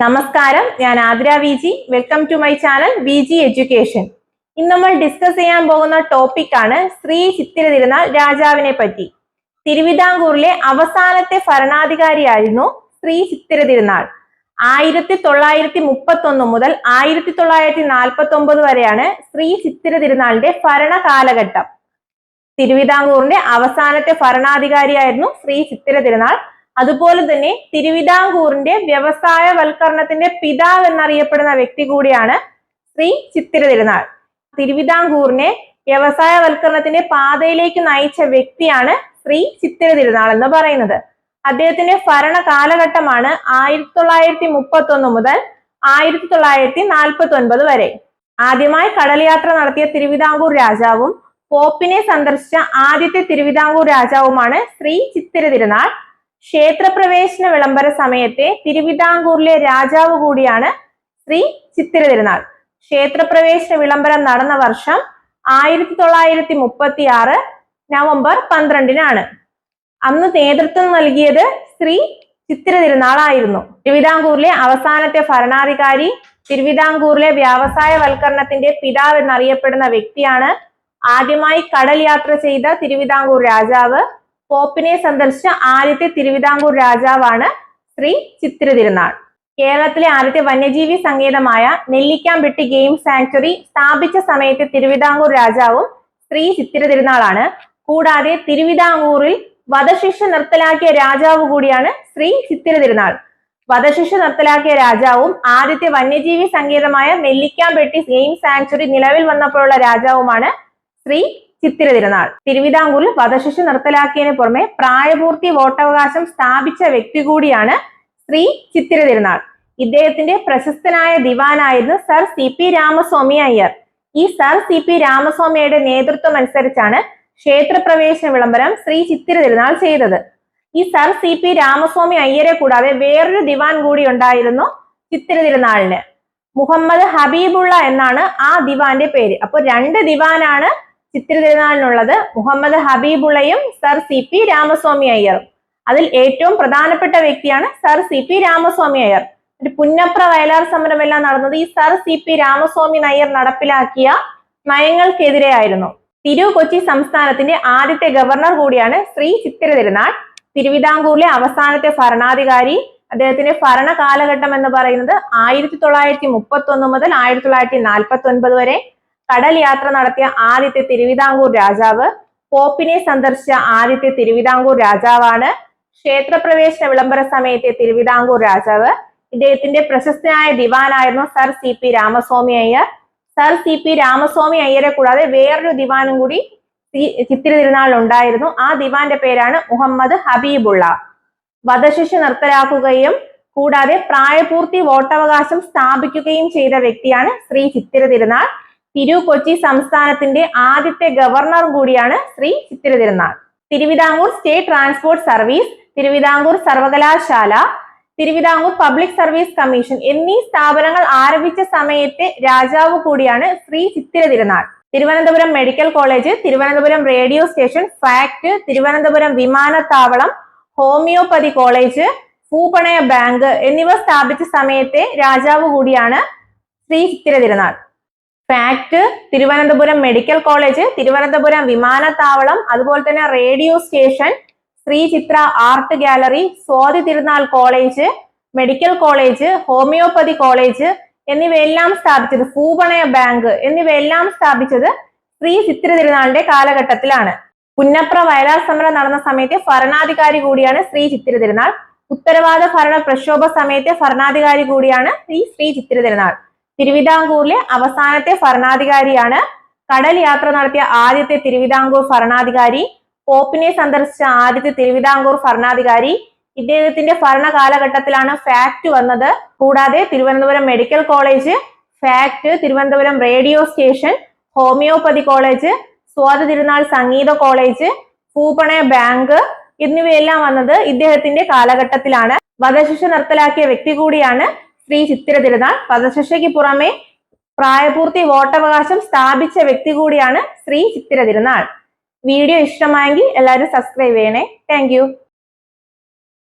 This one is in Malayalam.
നമസ്കാരം ഞാൻ Athira V G welcome to my channel V G education ഇന്ന് നമ്മൾ ഡിസ്കസ് ചെയ്യാൻ പോകുന്ന ടോപ്പിക് ആണ് ശ്രീ ചിത്തിര തിരുനാൾ രാജാവിനെ പറ്റി. തിരുവിതാംകൂറിലെ അവസാനത്തെ ഭരണാധികാരിയായിരുന്നു ശ്രീ ചിത്തിര തിരുനാൾ ആയിരത്തി തൊള്ളായിരത്തി മുപ്പത്തി ഒന്ന് മുതൽ ആയിരത്തി തൊള്ളായിരത്തി നാൽപ്പത്തി ഒമ്പത് വരെയാണ് ശ്രീ ചിത്തിര തിരുനാളിന്റെ ഭരണ കാലഘട്ടം. തിരുവിതാംകൂറിന്റെ അവസാനത്തെ ഭരണാധികാരിയായിരുന്നു ശ്രീ ചിത്തിര തിരുനാൾ അതുപോലെ തന്നെ തിരുവിതാംകൂറിന്റെ വ്യവസായവൽക്കരണത്തിന്റെ പിതാവ് എന്നറിയപ്പെടുന്ന വ്യക്തി കൂടിയാണ് ശ്രീ ചിത്തിര തിരുനാൾ. തിരുവിതാംകൂറിനെ വ്യവസായവൽക്കരണത്തിന്റെ പാതയിലേക്ക് നയിച്ച വ്യക്തിയാണ് ശ്രീ ചിത്തിര തിരുനാൾ എന്ന് പറയുന്നത്. അദ്ദേഹത്തിന്റെ ഭരണ കാലഘട്ടമാണ് ആയിരത്തി തൊള്ളായിരത്തി മുപ്പത്തി ഒന്ന് മുതൽ ആയിരത്തി തൊള്ളായിരത്തി നാൽപ്പത്തി ഒൻപത് വരെ. ആദ്യമായി കടൽ യാത്ര നടത്തിയ തിരുവിതാംകൂർ രാജാവും പോപ്പിനെ സന്ദർശിച്ച ആദ്യത്തെ തിരുവിതാംകൂർ രാജാവുമാണ് ശ്രീ ചിത്തിര തിരുനാൾ. ക്ഷേത്രപ്രവേശന വിളംബര സമയത്തെ തിരുവിതാംകൂറിലെ രാജാവ് കൂടിയാണ് ശ്രീ ചിത്തിര തിരുനാൾ ക്ഷേത്രപ്രവേശന വിളംബരം നടന്ന വർഷം ആയിരത്തി തൊള്ളായിരത്തി മുപ്പത്തി ആറ് നവംബർ പന്ത്രണ്ടിനാണ്. അന്ന് നേതൃത്വം നൽകിയത് ശ്രീ ചിത്തിര തിരുനാളായിരുന്നു തിരുവിതാംകൂറിലെ അവസാനത്തെ ഭരണാധികാരി തിരുവിതാംകൂറിലെ വ്യവസായവൽക്കരണത്തിന്റെ പിതാവ് എന്നറിയപ്പെടുന്ന വ്യക്തിയാണ് ആദ്യമായി കടൽ യാത്ര ചെയ്ത തിരുവിതാംകൂർ രാജാവ്. പോപ്പിനെ സന്ദർശിച്ച ആദ്യത്തെ തിരുവിതാംകൂർ രാജാവാണ് ശ്രീ ചിത്തിര തിരുനാൾ. കേരളത്തിലെ ആദ്യത്തെ വന്യജീവി സങ്കേതമായ നെല്ലിക്കാംപെട്ടി ഗെയിം സാങ്ച്വറി സ്ഥാപിച്ച സമയത്തെ തിരുവിതാംകൂർ രാജാവും ശ്രീ ചിത്തിര തിരുനാളാണ്. കൂടാതെ തിരുവിതാംകൂറിൽ വധശിക്ഷ നിർത്തലാക്കിയ രാജാവ് കൂടിയാണ് ശ്രീ ചിത്തിര തിരുനാൾ. വധശിക്ഷ നിർത്തലാക്കിയ രാജാവും ആദ്യത്തെ വന്യജീവി സങ്കേതമായ നെല്ലിക്കാംപെട്ടി ഗെയിം സാങ്ച്വറി നിലവിൽ വന്നപ്പോഴുള്ള രാജാവുമാണ് ശ്രീ ചിത്തിര തിരുനാൾ. തിരുവിതാംകൂറിൽ വധശിശു നിർത്തലാക്കിയതിനു പുറമെ പ്രായപൂർത്തി വോട്ടവകാശം സ്ഥാപിച്ച വ്യക്തി കൂടിയാണ് ശ്രീ ചിത്തിര തിരുനാൾ. ഇദ്ദേഹത്തിന്റെ പ്രശസ്തനായ ദിവാനായിരുന്നു sir C P Ramaswami Iyer. ഈ സർ സി പി രാമസ്വാമിയുടെ നേതൃത്വം അനുസരിച്ചാണ് ക്ഷേത്രപ്രവേശന വിളംബരം ശ്രീ ചിത്തിര തിരുനാൾ ചെയ്തത്. ഈ സർ സി പി രാമസ്വാമി അയ്യരെ കൂടാതെ വേറൊരു ദിവാൻ കൂടി ഉണ്ടായിരുന്നു ചിത്തിര തിരുനാളിന്. മുഹമ്മദ് ഹബീബുള്ള എന്നാണ് ആ ദിവാന്റെ പേര്. അപ്പൊ രണ്ട് ദിവാനാണ് ചിത്തിര തിരുനാളിനുള്ളത് മുഹമ്മദ് ഹബീബുള്ളയും സർ സി പി രാമസ്വാമി അയ്യറും. അതിൽ ഏറ്റവും പ്രധാനപ്പെട്ട വ്യക്തിയാണ് sir C P Ramaswami Iyer. ഒരു പുന്നപ്ര വയലാർ സമരം എല്ലാം നടന്നത് ഈ sir C P Ramaswami Nair നടപ്പിലാക്കിയ നയങ്ങൾക്കെതിരെയായിരുന്നു. തിരു കൊച്ചി സംസ്ഥാനത്തിന്റെ ആദ്യത്തെ ഗവർണർ കൂടിയാണ് ശ്രീ ചിത്തിര തിരുനാൾ തിരുവിതാംകൂറിലെ അവസാനത്തെ ഭരണാധികാരി അദ്ദേഹത്തിന്റെ ഭരണകാലഘട്ടം എന്ന് പറയുന്നത് ആയിരത്തി തൊള്ളായിരത്തി മുപ്പത്തി ഒന്ന് മുതൽ ആയിരത്തി തൊള്ളായിരത്തി നാൽപ്പത്തി ഒൻപത് വരെ. കടൽ യാത്ര നടത്തിയ ആദ്യത്തെ തിരുവിതാംകൂർ രാജാവ്. പോപ്പിനെ സന്ദർശിച്ച ആദ്യത്തെ തിരുവിതാംകൂർ രാജാവാണ്. ക്ഷേത്രപ്രവേശന വിളംബര സമയത്തെ തിരുവിതാംകൂർ രാജാവ്. ഇദ്ദേഹത്തിന്റെ പ്രശസ്തനായ ദിവാനായിരുന്നു sir C P Ramaswami Iyer. Sir C P Ramaswami അയ്യരെ കൂടാതെ വേറൊരു ദിവാനും കൂടി ചിത്തിരി തിരുനാളിൽ ഉണ്ടായിരുന്നു. ആ ദിവാന്റെ പേരാണ് മുഹമ്മദ് ഹബീബുള്ള. വധശിക്ഷ നിർത്തലാക്കുകയും കൂടാതെ പ്രായപൂർത്തി വോട്ടവകാശം സ്ഥാപിക്കുകയും ചെയ്ത വ്യക്തിയാണ് ശ്രീ ചിത്തിര തിരുനാൾ. തിരു കൊച്ചി സംസ്ഥാനത്തിന്റെ ആദ്യത്തെ ഗവർണറും കൂടിയാണ് Sree Chithira Thirunal Thiruvithamkoor state transport service Thiruvithamkoor സർവകലാശാല തിരുവിതാംകൂർ പബ്ലിക് സർവീസ് കമ്മീഷൻ എന്നീ സ്ഥാപനങ്ങൾ ആരംഭിച്ച സമയത്തെ രാജാവ് കൂടിയാണ് Sree Chithira Thirunal Thiruvananthapuram medical college Thiruvananthapuram radio station FACT Thiruvananthapuram വിമാനത്താവളം ഹോമിയോപ്പതി കോളേജ് ഭൂപണയ ബാങ്ക് എന്നിവ സ്ഥാപിച്ച സമയത്തെ രാജാവ് കൂടിയാണ് Sree Chithira Thirunal FACT Thiruvananthapuram medical college Thiruvananthapuram വിമാനത്താവളം അതുപോലെ തന്നെ radio station Sree Chitra art gallery Swathi Thirunal college medical college homeopathy college എന്നിവയെല്ലാം സ്ഥാപിച്ചത് ഭൂപണയ ബാങ്ക് എന്നിവയെല്ലാം സ്ഥാപിച്ചത് ശ്രീ ചിത്ര തിരുനാളിന്റെ കാലഘട്ടത്തിലാണ്. പുന്നപ്ര വയലാർ സമരം നടന്ന സമയത്തെ ഭരണാധികാരി കൂടിയാണ് ശ്രീ ചിത്തിര തിരുനാൾ. ഉത്തരവാദ ഭരണ പ്രക്ഷോഭ സമയത്തെ ഭരണാധികാരി കൂടിയാണ് ശ്രീ ശ്രീ ചിത്തിര തിരുനാൾ. തിരുവിതാംകൂറിലെ അവസാനത്തെ ഭരണാധികാരിയാണ്. കടൽ യാത്ര നടത്തിയ ആദ്യത്തെ തിരുവിതാംകൂർ ഭരണാധികാരി പോപ്പിനെ സന്ദർശിച്ച ആദ്യത്തെ തിരുവിതാംകൂർ ഭരണാധികാരി. ഇദ്ദേഹത്തിന്റെ ഭരണ കാലഘട്ടത്തിലാണ് ഫാക്ട് വന്നത്. കൂടാതെ Thiruvananthapuram medical college FACT Thiruvananthapuram radio station homeopathy college Swathi Thirunal Sangeetha college ഭൂപണയ bank എന്നിവയെല്ലാം വന്നത് ഇദ്ദേഹത്തിന്റെ കാലഘട്ടത്തിലാണ്. വധശിക്ഷ നിർത്തലാക്കിയ വ്യക്തി കൂടിയാണ് ശ്രീ ചിത്തിര തിരുനാൾ വധശിക്ഷയ്ക്ക് പുറമെ പ്രായപൂർത്തി വോട്ടവകാശം സ്ഥാപിച്ച വ്യക്തി കൂടിയാണ് ശ്രീ ചിത്തിര തിരുനാൾ. വീഡിയോ ഇഷ്ടമായെങ്കിൽ എല്ലാവരും സബ്സ്ക്രൈബ് ചെയ്യണേ. താങ്ക്